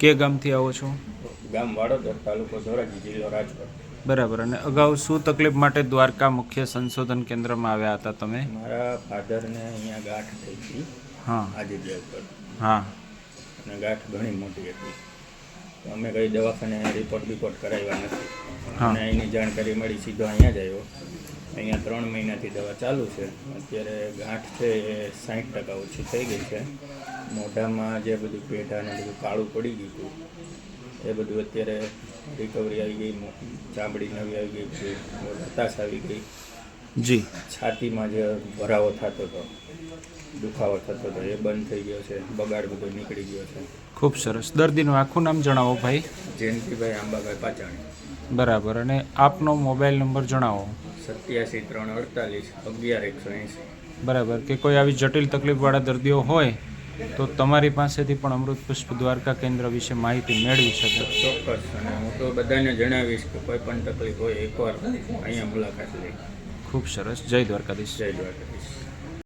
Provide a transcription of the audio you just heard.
કે ગામથી આવો છો? ગામ વાડોદર તાલુકો ધોરાજી જિલ્લો રાજકોટ. બરાબર. અને અગાઉ શું તકલીફ માટે દ્વારકા મુખ્ય સંશોધન કેન્દ્રમાં આવ્યા હતા તમે? મારા ફાધરને અહીંયા ગાંઠ થઈ હતી. હા. આ જગ્યા ઉપર. હા. અને ગાંઠ ઘણી મોટી હતી. તો અમે કઈ દવાખાને રિપોર્ટ બિપોર્ટ કરાવ્યા નથી. અને એની જાણકારી મળી સીધો અહીંયા જ આવ્યો. અહીંયા ત્રણ મહિનાથી દવા ચાલુ છે. અત્યારે ગાંઠ છે એ સાઠ ટકા ઓછી થઈ ગઈ છે. મોઢામાં જે બધું પેઢાને બધું કાળું પડી ગયું હતું એ બધું અત્યારે રિકવરી આવી ગઈ ચામડી નવી આવી ગઈ છે હતાશ આવી ગઈ. જી. છાતીમાં જે ભરાવો થતો હતો દુખાવો થતો હતો એ બંધ થઈ ગયો છે. બગાડ બધો નીકળી ગયો છે. ખૂબ સરસ. દર્દીનું આખું નામ જણાવો ભાઈ. જયંતિભાઈ આંબાભાઈ પાચાણી. બરાબર. અને આપનો મોબાઈલ નંબર જણાવો. સત્યાસી ત્રણ અડતાલીસ અગિયાર એકસો એંસી. બરાબર. કે કોઈ આવી જટિલ તકલીફવાળા દર્દીઓ હોય તો તમારી પાસેથી પણ અમૃત પુષ્પ દ્વારકા કેન્દ્ર વિશે માહિતી મેળવી શકે. ચોક્કસ. અને હું તો બધાને જણાવીશ કે કોઈ પણ તકલીફ હોય એકવાર અહીંયા મુલાકાત લઈ ખૂબ સરસ. જય દ્વારકાધીશ. જય દ્વારકાધીશ.